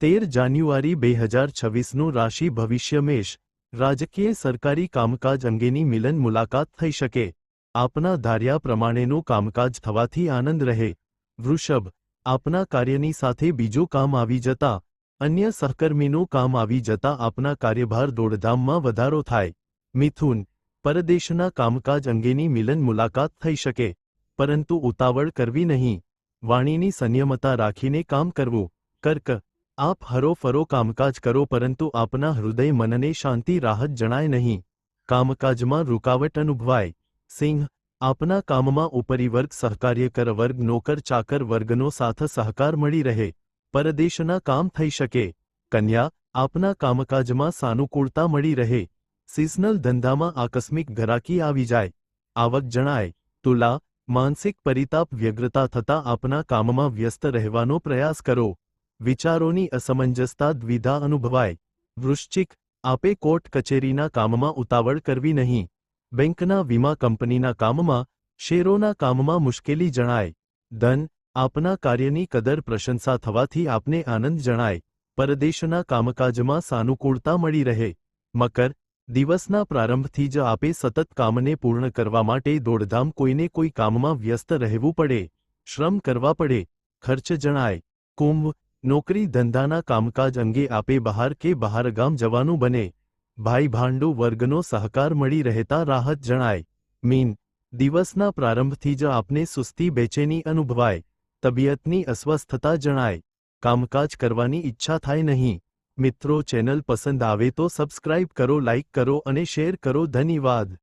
તેર જાન્યુઆરી બે હજાર છવ્વીસનું રાશિ ભવિષ્ય મેષ, રાજકીય સરકારી કામકાજ અંગેની મિલન મુલાકાત થઈ શકે. આપના ધાર્યા પ્રમાણેનું કામકાજ થવાથી આનંદ રહે. વૃષભ, આપના કાર્યની સાથે બીજું કામ આવી જતા, અન્ય સહકર્મીનું કામ આવી જતા આપના કાર્યભાર દોડધામમાં વધારો થાય. મિથુન, પરદેશના કામકાજ અંગેની મિલન મુલાકાત થઈ શકે, પરંતુ ઉતાવળ કરવી નહીં. વાણીની સંયમતા રાખીને કામ કરવું. કર્ક આપ હરોફરો કામકાજ કરો પરંતુ આપના હૃદય મનને શાંતિ રાહત જણાય નહીં. કામકાજમાં રૂકાવટ અનુભવાય. સિંહ, આપના કામમાં ઉપરી વર્ગ સહકાર્યકર વર્ગ નોકર, ચાકર વર્ગનો સાથ સહકાર મળી રહે. પરદેશના કામ થઈ શકે. કન્યા, આપના કામકાજમાં સાનુકૂળતા મળી રહે. સિઝનલ ધંધામાં આકસ્મિક ઘરાકી આવી જાય. આવક જણાય. તુલા, માનસિક પરિતાપ વ્યગ્રતા થતાં આપના કામમાં વ્યસ્ત રહેવાનો પ્રયાસ કરો. વિચારોની અસમંજસતા દ્વિધા અનુભવાય. વૃશ્ચિક, આપે કોર્ટ કચેરીના કામમાં ઉતાવળ કરવી નહીં. બેંકના વીમા કંપનીના કામમાં, શેરોના કામમાં મુશ્કેલી જણાય. ધન, આપના કાર્યની કદર પ્રશંસા થવાથી આપને આનંદ જણાય. પરદેશના કામકાજમાં સાનુકૂળતા મળી રહે. મકર, દિવસના પ્રારંભથી જ આપે સતત કામને પૂર્ણ કરવા માટે દોડધામ કોઈને કોઈ કામમાં વ્યસ્ત રહેવું પડે. શ્રમ કરવા પડે. ખર્ચ જણાય. કુંભ નોકરી ધંધાના કામકાજ અંગે આપે બહાર કે બહારગામ જવાનું બને. ભાઈ ભાંડુ વર્ગનો સહકાર મળી રહેતા રાહત જણાય. મીન, દિવસના પ્રારંભથી જ આપને સુસ્તી બેચેની અનુભવાય. તબિયતની અસ્વસ્થતા જણાય. કામકાજ કરવાની ઈચ્છા થાય નહીં. મિત્રો ચેનલ પસંદ આવે તો સબસ્ક્રાઇબ કરો, લાઇક કરો અને શેર કરો. ધન્યવાદ.